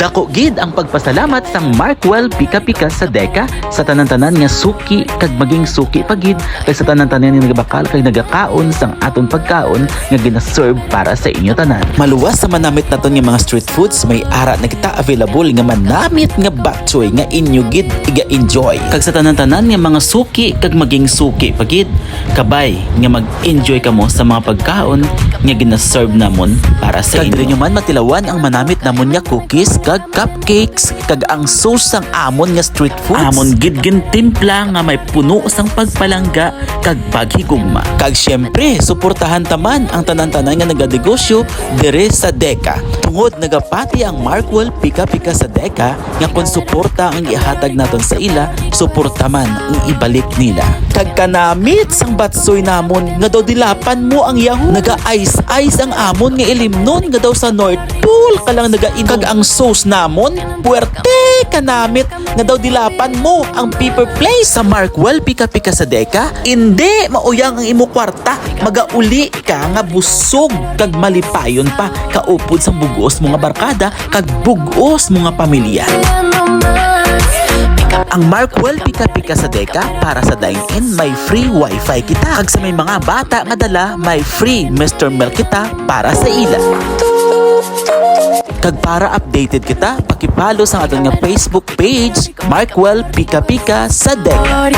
Dako gid ang pagpasalamat sang Markwell Pika-Pika sa Deka sa tanan-tanan nga suki kag maging suki pagid kag sa tanan-tanan nga nagabakal kag nagakaon sang aton pagkaon nga gina-serve para sa inyo tanan. Maluwas sa manamit naton nga mga street foods may ara na kita available nga manamit nga batchoy nga inyo gid iga-enjoy. Kag sa tanan-tanan nga mga suki kag maging suki pagid kabay nga mag-enjoy kamo sa mga pagkaon nga gina-serve namon para sa inyo. Kag nyo man matilawan ang manamit namon nga cookies kag cupcakes kag ang sauce sang amon nga street foods. Amon gid gin timpla nga may puno sang pagpalangga kag paghigugma. Kag syempre suportahan taman ang tanan-tanan nga nagadegosyo dire sa Deka. Tungod nagapati ang Markwell Pika-Pika sa Deka nga kung suporta ang ihatag naton sa ila, suporta man ang ibalik nila. Kag kanamit sang batsoy namon nga daw dilapan mo ang yahoo. Naga-ice-ice ang amon nga ilimnon nga daw sa North Pole ka lang nagainom. Kag ang sauce namon, puwerte kanamit nga daw dilapan mo ang paper place sa Markwell Pika-Pika sa Deka. Hindi mauyang ang imo kwarta. Magauli ka nga busog kag malipayon pa kaupod sa bugos mga barkada kag bugos mga pamilya. Ang Markwell Pika-Pika sa Deka para sa dine-in may free wifi kita. Kag sa may mga bata nga dala may free Mr. Milk kita para sa ila. Kag para updated kita, pakipalo sa aton nga Facebook page, Markwell Pika Pika sa Deka.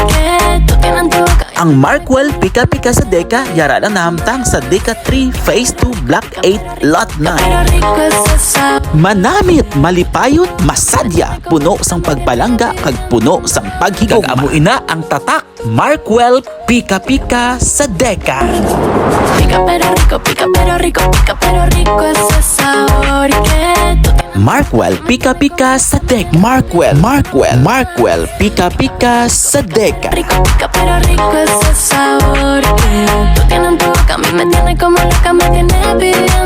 Ang Markwell Pika Pika sa Deka, yara lang nahamtang sa Deka 3 Phase 2 Block 8 Lot 9. Manamit, malipayot, masadya, puno sang pagpalangga, kag puno sang paghigag. Kag ina ang tatak, Markwell Pika Pika sa Deka. Pica pero rico, pica pero rico, pica pero rico ese Markwell Pika Pika sa Deka. Markwell, Markwell, Markwell Pika Pika sa Deka. rico, pica pero rico ese sabor y que tú tienes en tu boca, a mí me tienes como loca, me tienes pidiendo